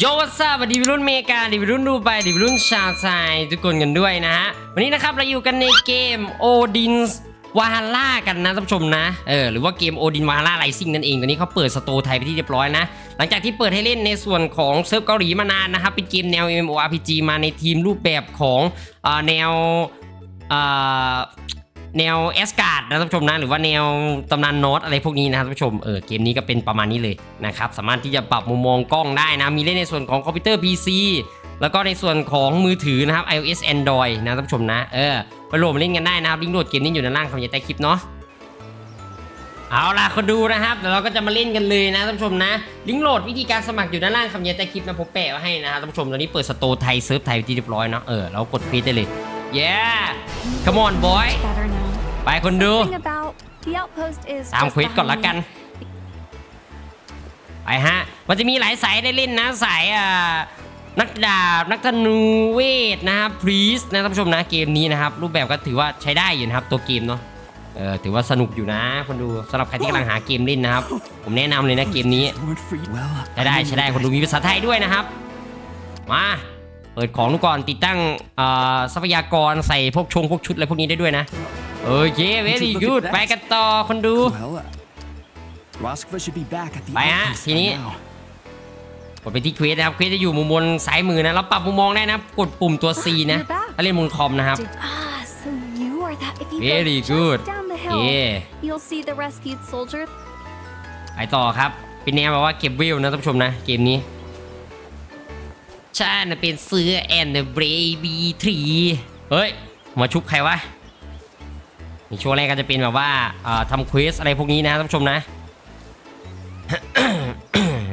โยวัสซับดีวิรุ่นเมกาดีวิรุ่นดูไปดีวิรุ่นชาวไทยทุกคนกันด้วยนะฮะ วันนี้นะครับเราอยู่กันในเกมโอดินส์วาฮาร่ากันนะท่านผู้ชมนะ เออหรือว่าเกมโอดินวาฮาร่าไ i ซิ่งนั่นเองตอนนี้เขาเปิดสโตร์ไทยไปที่เรียบร้อยนะ หลังจากที่เปิดให้เล่นในส่วนของเซิร์ฟเกาหลีมานานนะครับเป็นเกมแนว MMORPG มาในทีมรูปแบบของอแนวอ่า แนวเอสการ์ดนะท่านผู้ชมนะหรือว่าแนวตำนานโนตอะไรพวกนี้นะครับท่านผู้ชมเออเกมนี้ก็เป็นประมาณนี้เลยนะครับสามารถที่จะปรับมุมมองกล้องได้นะมีเล่นในส่วนของคอมพิวเตอร์ PC แล้วก็ในส่วนของมือถือนะครับ iOS Android นะท่านผู้ชมนะเออไปโหลดมาเล่นกันได้นะครับลิงก์โหลดเกมนี้อยู่ในล่างคำยันใต้คลิปเนาะเอาล่ะคนดูนะครับเดี๋ยวเราก็จะมาเล่นกันเลยนะท่านผู้ชมนะ ลิงก์โหลดวิธีการสมัครอยู่ด้านล่างคำยันใต้คลิปนะผมแปะไว้ให้นะครับท่านผู้ชมตอนนี้เปิดสโตร์ไทยเซิร์ฟไทยที่เรียบร้อยเนาะเออเรากดคลิกได้เลย yeah come on boy better. ไปคนดู Something about the outpost is ตาม just ควิสก่อน behind ละกัน me. ไปฮะ มันจะมีหลายสายได้เล่นนะ สายอ่านักดาบ นักธนูเวทนะครับพรีสนะท่านผู้ชมนะเกมนี้นะครับ รูปแบบก็ถือว่าใช้ได้อยู่นะครับ ตัวเกมเนาะเออถือว่าสนุกอยู่นะ คนดูสำหรับใครที่กำลังหาเกมเล่นนะครับ ผมแนะนำเลยนะเกมนี้ weren't free. Well, ใช้ได้ใช้ได้คนดูมีภาษาไทยด้วยนะครับ มาเปิดของดูก่อนติดตั้งเอ่อทรัพยากรใส่พวกชงพวกชุดอะไรพวกนี้ได้ด้วยนะ โอเค very good ไปกันต่อคนดู well, uh, Roskva should be back at the ไปฮะ outpost ทีนี้ by now. กดไปที่เควสนะครับเควสจะอยู่มุมบนซ้ายมือนะเราปรับมุมมองได้นะกดปุ่มตัว C นะ You're back. ถ้าเล่นบนคอมนะครับ Did- ah, so you are that. If you Very go just good. down the hill, เย่ you'll see the rescued soldier. ไปต่อครับเป็นแนวแบบว่าเก็บวิวนะท่านผู้ชมนะ เกมนี้ฉันน่ะเป็นเสือแอนด์เบรบีทรีเฮ้ย มาชุบใครวะ ในช่วงแรกก็จะเป็นแบบว่าเอ่อทำควิสอะไรพวกนี้นะท่านผู้ชมนะ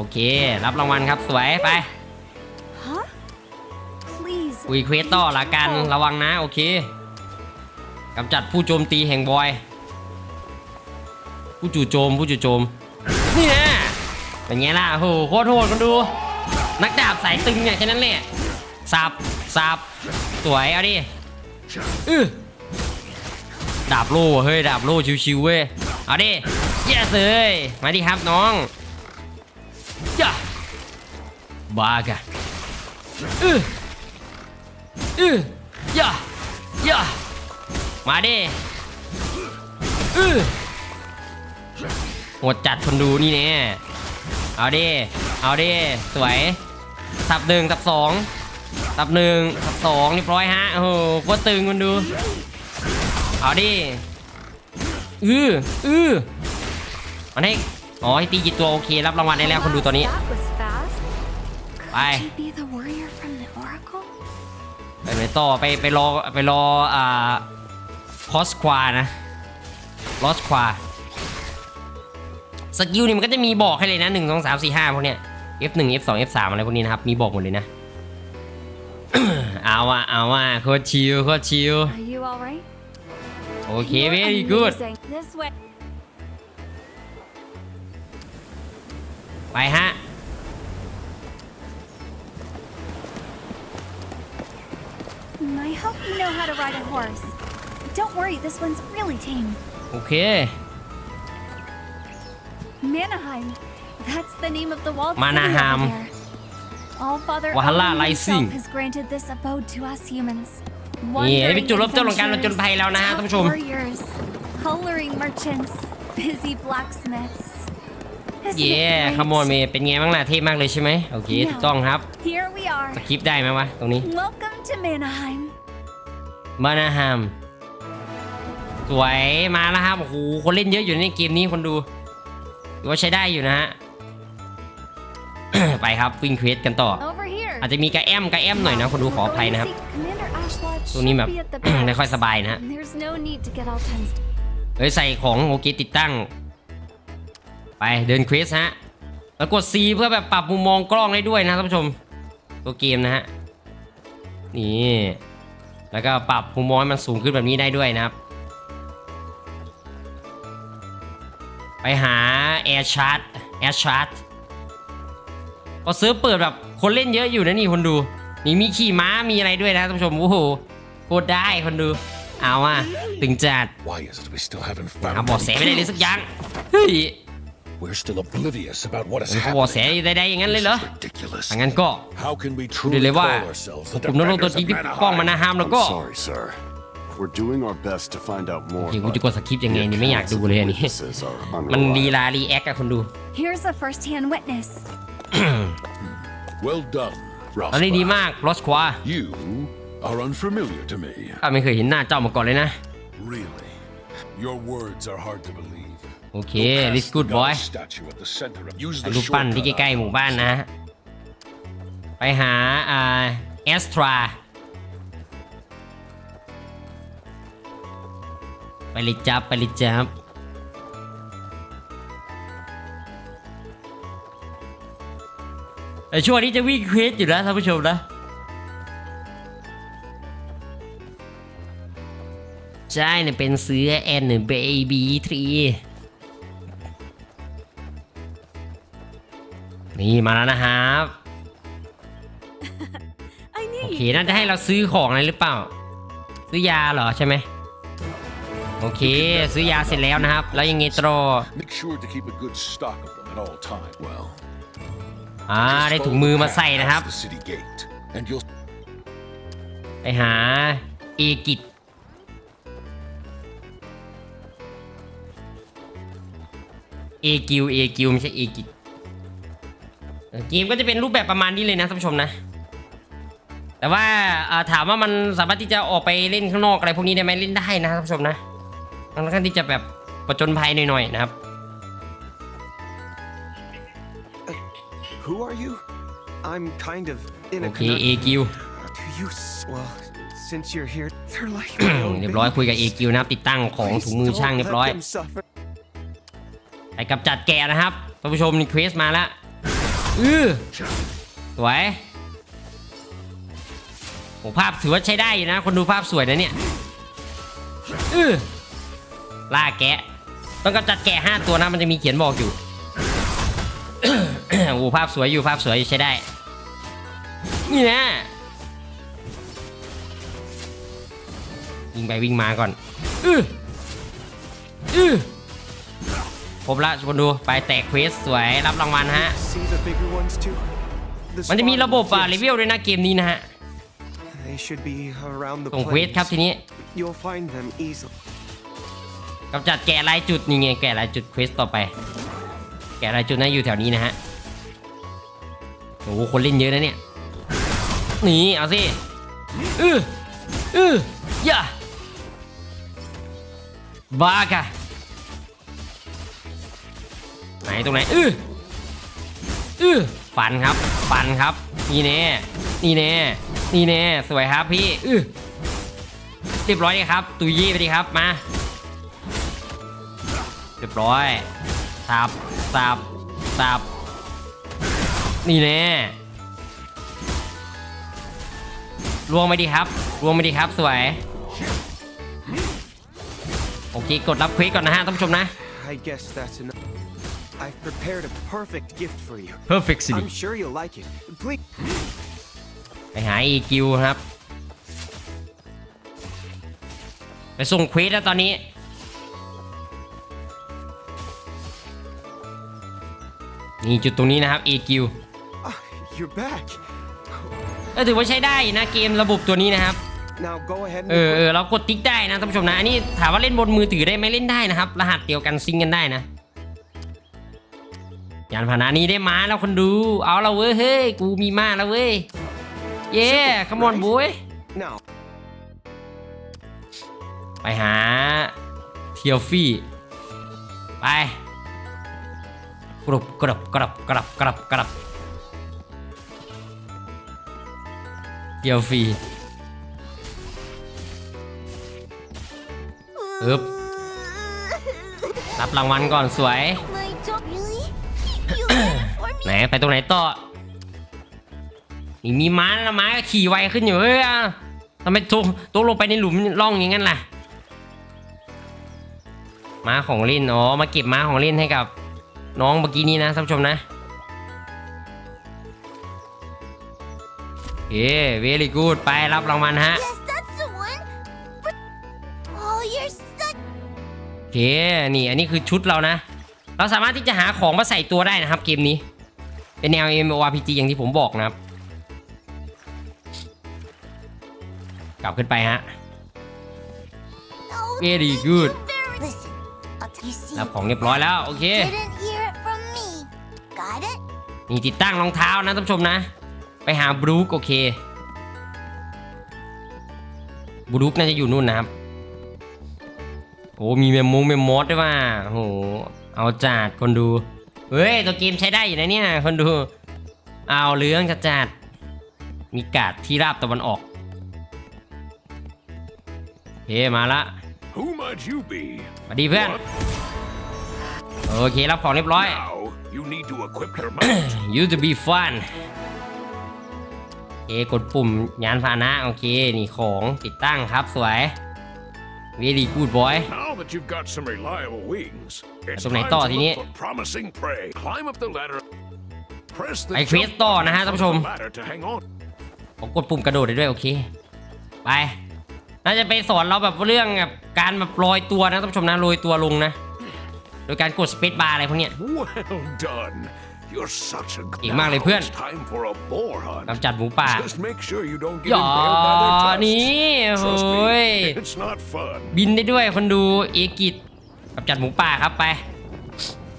โอเค รับรางวัลครับสวยไป Huh? Please. คุยเควสต่อละกัน careful. ระวังนะโอเคกำจัดผู้โจมตีแห่งบอย ผู้จู่โจมผู้จู่โจมนี่นะเป็นไงล่ะโหโคตรโหดกันดู นักดาบสายตึงเนี่ยแค่นั้นแหละสับสับสวยเอาดิอื้อดาบโล่เฮ้ยดาบโล่ชิวๆเว้ยเอาดิเยสเลยมาดิครับน้อง ย่าบากะอืออือย่าย่ามาดิอือหดจัดคนดูนี่เนี่ยเอาดิ เอาดิ สวย สับหนึ่งสับสองสับหนึ่งสับสองเรียบร้อยฮะ โอ้โหโคตรตึงคนดู เอาดิ อืออือมันให้ อ๋อตีกี่ตัวโอเค รับรางวัลได้แล้วคนดูตอนนี้ That was fast. Could Bye. you be the warrior from the oracle? ไปไหนต่อไปไปรอไปรออ่าคอสควานะลอสควาสกิลนี่มันก็จะมีบอกให้เลยนะหนึ่งสองสามสี่ห้าพวกเนี้ย F1 F2 F3 อะไรพวกนี้นะครับ มีบอกหมดเลยนะ เอาว่ะเอาว่ะโคตรชิลโคตรชิลโอเค very good ไปฮะ I hope you know how to ride a horse. Don't worry, this one's really tame. โอเค Manaheim. That's the name of the walled city Manaheim. over there. All Father Valhalla Odin Rising. himself has granted this abode to us humans. นี่เป็นจุด Wandering เริ่มต้นของการผจญภัยแล้วนะฮะ adventurers, ท่านผู้ชม warriors, coloring merchants, busy blacksmiths. Isn't เย่ it great? ขโมยเมย์เป็นไงบ้างล่ะเท่มากเลยใช่ไหมโอเคถูกต้องครับ Here we are. สคริปต์ได้ไหมวะตรงนี้ Welcome to Manaheim. มานาฮามสวยมาแล้วครับโอ้โหคนเล่นเยอะอยู่ในเกมนี้คนดูถือว่าใช้ได้อยู่นะฮะ ไปครับวิ่งเควสกันต่อ Over here. อาจจะมีกระแอมกระแอมหน่อยนะคนดูขออภัยนะครับ Commander Ashlot ตรงนี้แบบ should be at the ไม่ค่อย barracks. สบายนะฮะ There's no need to get all tensed เฮ้ยใส่ของโอเคติดตั้ง ไปเดินเควสฮะ แล้วกด C เพื่อแบบปรับมุมมองกล้องได้ด้วยนะท่านผู้ชม ตัวเกมนะฮะ นี่ แล้วก็ปรับมุมมองให้มันสูงขึ้นแบบนี้ได้ด้วยนะครับ ไปหา Air Chart Air Chart พอเซิร์ฟเปิดแบบคนเล่นเยอะอยู่นะนี่คนดู นี่มีขี่ม้ามีอะไรด้วยนะท่านผู้ชม โอ้โหโคตรได้คนดู เอาอะ ตึงจัด Why is it we still haven't หา found เบอแสไม่ได้เลยสักอย่าง เฮ้ย We're still oblivious about what has เขาเบอแส happened. ใดๆอย่างนั้นเลยเหรอ Ridiculous. ถ้างั้นก็ How can we ดูได้ truly เลยว่า call ourselves the กลุ่มนักลงตัว defenders จริง of ที่ปกป้องมา Manahai? นาฮามแล้วก็ I'm sorry, sir. We're doing our best to find out more. เดี๋ยวกู but จะกดสคริปต์ยังไง the นี่ไม่อยาก accounts ดู of เลยอันนี้ witnesses are มันลี unreliable. ลารีแอคอะคนดู Here's a first-hand witness. Well done, ตอนนี้ดี Rospa. มากรอสควา You are unfamiliar to me. ข้าไม่เคยเห็นหน้าเจ้ามาก่อนเลยนะ Really. Your words are hard to believe. โอเค Go past this good boy god statue at the center of- Use ถ่ายรูปปั้นที่ใกล้ๆหมู่บ้านนะ ไปหาอ่าแอสตราไปเลยจับไปเลยจับไอช่วงนี้จะวิ่งเควสอยู่นะท่านผู้ชมนะใช่เนี่ยเป็นเสื้อแอนเบบีทรี นี่มาแล้วนะครับ I knew โอเค you'd น่าจะให้เราซื้อของอะไรหรือเปล่า ซื้อยาเหรอใช่ไหมโอเค ซื้อยาเสร็จแล้วนะครับ แล้วยังไงต่อ Make sure to keep a good stock of them at all times. Well, อ่า just ได้ถุง follow มือ the มา path ใส่นะครับ past the city gate, and you'll ไปหาเอกิตเอกิวเอกิวไม่ใช่เอกิต เออเกมก็จะเป็นรูปแบบประมาณนี้เลยนะท่านผู้ชมนะ แต่ว่าอ่าถามว่ามันสามารถที่จะออกไปเล่นข้างนอกอะไรพวกนี้ได้ไหมเล่นได้นะท่านผู้ชมนะค่อนข้างที่จะแบบประจนภัยหน่อยๆนะครับ Who are you? I'm kind of in โอ a เคเอ conundrum. กิว Do you? s- Well, since you're here, they're like my own เรียบร้อย baby. คุยกับเอกิวนะครับติดตั้งของ Please ถุงมือช่าง don't เรียบ let ร้อย them suffer. ไปกับจัดแกะนะครับท่านผู้ชมนี่เควสมาแล้ว อือสวยโอ้ภาพถือว่าใช้ได้อยู่นะ คนดูภาพสวยนะเนี่ยอือล่าแกะ ต้องกำจัดแกะห้าตัวนะมันจะมีเขียนบอกอยู่โอ้ภาพสวยอยู่ภาพสวยอยู่ใช้ได้ นี่นะวิ่งไปวิ่งมาก่อนอืออือ ครบละคนดูไปแตกเควสสวยรับรางวัลฮะ มันจะมีระบบอะ yes. เลเวลด้วยนะเกมนี้นะฮะส่งเควสครับทีนี้กำจัดแกะรายจุดนี่ไงแกะรายจุดเควสต่อไป แกะรายจุดน่าอยู่แถวนี้นะฮะโอ้โหคนเล่นเยอะนะเนี่ยนี่เอาสิอืออือย่าบ้าค่ะ ไหนตรงไหนอืออือฟันครับฟันครับ นี่แน่นี่แน่นี่แน่สวยครับพี่อือเรียบร้อยเลยครับ ตุยยี่ไปดีครับมาเรียบร้อยสับสับสับนี่แน่ลวงไปดีครับลวงไปดีครับสวยโอเคกดรับเควสก่อนนะฮะท่านผู้ชมนะ I've prepared a perfect gift for you. perfect city I'm sure you'll like it. Please. ไปหาอีกิวครับ ไปส่งเควสแล้วตอนนี้ นี่จุดตรงนี้นะครับ EQ Ah, you're back. ก็ถือว่าใช้ได้นะเกมระบบตัวนี้นะครับ Now go ahead and เออเออเรากดติ๊กได้นะท่านผู้ชมนะ อันนี้ถามว่าเล่นบนมือถือได้ไหมเล่นได้นะครับ รหัสเดียวกันซิงค์กันได้นะ ยานพาหนะนี้ได้ม้าแล้วคนดู เอาละเว้ยเฮ้ยกูมีม้าแล้วเว้ยเย้ขมอนบุ้ย now. ไปหาเทียฟี่ไปกรุบกรับกรับกรับกรับกรับเทียฟี่อึบรับรางวัลก่อนสวย ไหนไปตรงไหนต่อนี่มีม้านะม้าก็ขี่ไวขึ้นอยู่เฮ้ยอะทำไมตัวตัวลงไปในหลุมร่องอย่างนั้นล่ะ ม้าของเล่นอ๋อมาเก็บม้าของเล่นให้กับ น้องเมื่อกี้นี้นะท่านผู้ชมนะเย้เวลี่กูดไปรับรางวัลฮะโอเคนี่อันนี้คือชุดเรานะ เราสามารถที่จะหาของมาใส่ตัวได้นะครับ เกมนี้ เป็นแนว MMORPG อย่างที่ผมบอกนะครับ กลับขึ้นไปฮะ Very good รับของเรียบร้อยแล้ว โอเคนี่ติดตั้งรองเท้านะท่านผู้ชมนะ ไปหาบรูคโอเคบรูคน่าจะอยู่นู่นนะครับ โอ้มีเมมมงเมมมอสด้วยว่าโอ้โห เอาจัดคนดู เฮ้ย ตัวเกมใช้ได้อยู่นะเนี่ย คนดู เอาเรื่องจัดจัดมีกาดที่ราบตะวันออกโอเคมาละ Who might you be? สวัสดีเพื่อน What? โอเครับของเรียบร้อย Now, you need to equip your mount. used to be fun โอเคกดปุ่มยานพาหนะ โอเค นี่ของติดตั้งครับสวย very good boy now that you've got some reliable wings, it's ตรงไหน time ต่อ to ทีนี้ look for promising prey. Climb up the ladder. Press the ไปเควส jump ต่อนะฮะ button ท่านผู้ชม on the ladder to hang on. ผมกดปุ่มกระโดดได้ด้วยโอเค ไป น่าจะไปสอนเราแบบเรื่องแบบการแบบลอยตัวนะท่านผู้ชมนะโรยตัวลงนะ โดยการกดสเปซบาร์อะไรพวกเนี้ย Well done. You're such a good เก่งมากเลยเพื่อน Now it's time for a boar hunt. กำจัดหมูป่า Just make sure you don't get อย่า impaled by their tusks. นี่โ Trust อ้ย me, it's not fun. บินได้ด้วยคนดูเอกิจกำจัดหมูป่าครับไป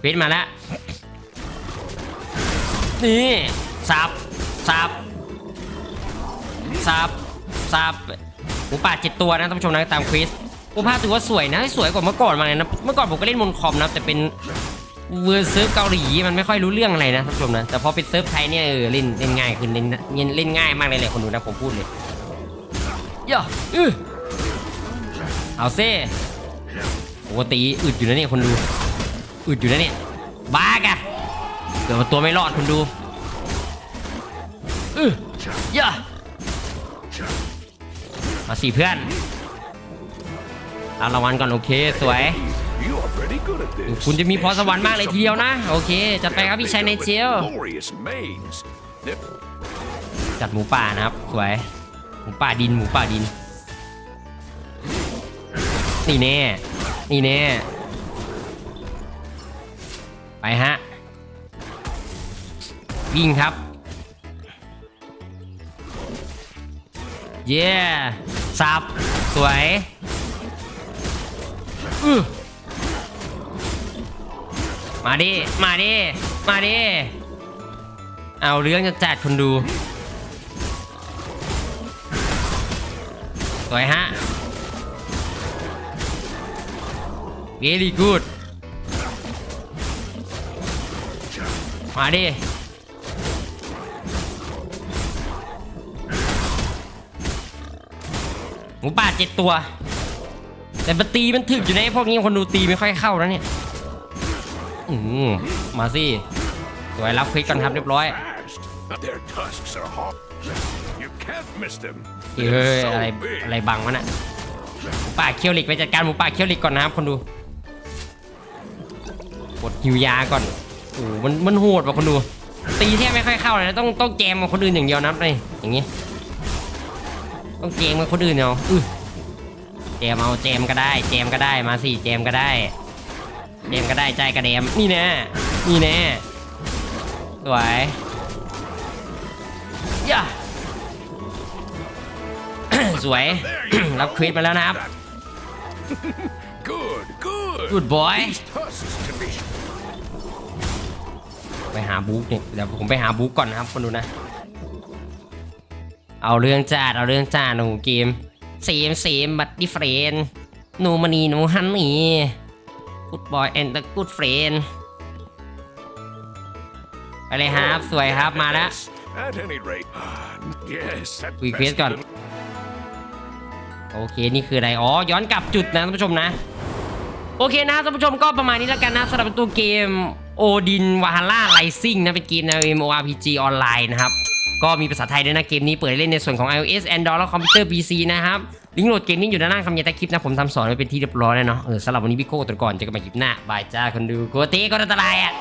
เวทมาแล้วนี่สับสับสับสับหมูป่าเจ็ดตัวนะท่านผู้ชมนะตามควิสโอ้ภาพถือว่าสวยนะ สวยกว่าเมื่อก่อนมาเลยนะ เมื่อก่อนผมก็เล่นบนคอมนะ แต่เป็น เวอร์เซิร์ฟเกาหลีมันไม่ค่อยรู้เรื่องอะไรนะท่านผู้ชมนะแต่พอเป็นเซิร์ฟไทยเนี่ยเออเล่นเล่นง่ายขึ้นเล่นเล่นเล่นง่ายมากเลยแหละคนดูนะผมพูดเลยย่าอื้อเอาเซ่ปกติอึดอยู่นะเนี่ยคนดูอึดอยู่นะเนี่ยบ้ากะเกือบเอาตัวไม่รอดคนดูอือย่ามาสิเพื่อนเอารางวัลก่อนโอเคสวย You are pretty good at this. คุณจะมีพรสวรรค์มากเลยทีเดียวนะ โอเค จัดไปครับพี่ชายในเจล Glorious maze. They're จัดหมูป่านะครับสวยหมูป่าดินหมูป่าดิน นี่แน่ นี่แน่ ไปฮะ วิ่งครับ เย้สับสวย อื้อ มาดิ มาดิ มาดิ เอาเรื่องจะจัดคนดู สวยฮะ very good มาดิ หมูป่าเจ็ดตัว แต่มันตีมันถึกอยู่ในพวกนี้คนดูตีไม่ค่อยเข้านะเนี่ย อืมมาสิสวยรับคลิกกันครับเรียบร้อย fast. Their tusks are hot. You can't miss them. เฮ้ย They're อะไร so big. อะไรบังวะน่ะหมูป่าเคี้ยวเหล็กไปจัดการหมูป่าเคี้ยวเหล็กก่อนนะครับคนดูกดหิวยาก่อนโอ้โหมันมันโหดว่ะคนดู ตีแทบไม่ค่อยเข้าเลยนะต้องต้องแจมกับคนอื่นอย่างเดียวนะนี่อย่างงี้ ต้องแจมกับคนอื่นเอาอื้อแจมเอาแจมก็ได้ แจมก็ได้มาสิแจมก็ได้ แจมก็ได้ใจกระเดมนี่แน่นี่แน่สวยย่าสวย รับควิดมาแล้วนะครับ Good, good. Good boy These tusks can be ไปหาบุ๊กเนี่ยเดี๋ยวผมไปหาบุ๊กก่อนนะครับคนดูนะ เอาเรื่องจัดเอาเรื่องจัดโอ้โหเกมเซมเซมบัตดิเฟรนนูมานีนูฮันนี่ กูดบอยแอนด์กูดเฟรนไปเลยครับ สวยครับมาแล้ว At any rate, yes, that คุยเควส best ก่อน little- โอเค นี่คืออะไร อ๋อ ย้อนกลับจุดนะท่านผู้ชมนะ โอเคนะท่านผู้ชมก็ประมาณนี้แล้วกันนะสำหรับตัวเกมโอดินวาฮาร่าไ i ซิ่งนะ เป็นเกมใน MMORPG ออนไลน์นะครับ ก็มีภาษาไทยด้วยนะเกมนี้เปิดเล่นในส่วนของ iOS Android และคอมพิวเตอร์ PC นะครับลิงก์โหลดเกมนี้อยู่ด้านล่างคำยันใต้คลิปนะผมทำสอนไว้เป็นที่เรียบร้อยแล้วเนาะเออสำหรับวันนี้พี่โก้ตัวก่อนเจอกันใหม่คลิปหน้าบายจ้าคนดูโกเต้ก็อันตรายอะ